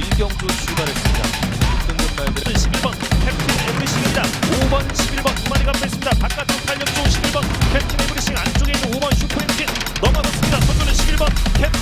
이경도 출발했습니다. 6등급 말들 11번 캡틴 에브리싱입니다. 5번 11번 이만희 앞에 있습니다. 바깥쪽 탄력 중 11번 캡틴 에브리싱 안쪽에 있는 5번 슈퍼 엔진 넘어갔습니다. 선두는 11번 캡틴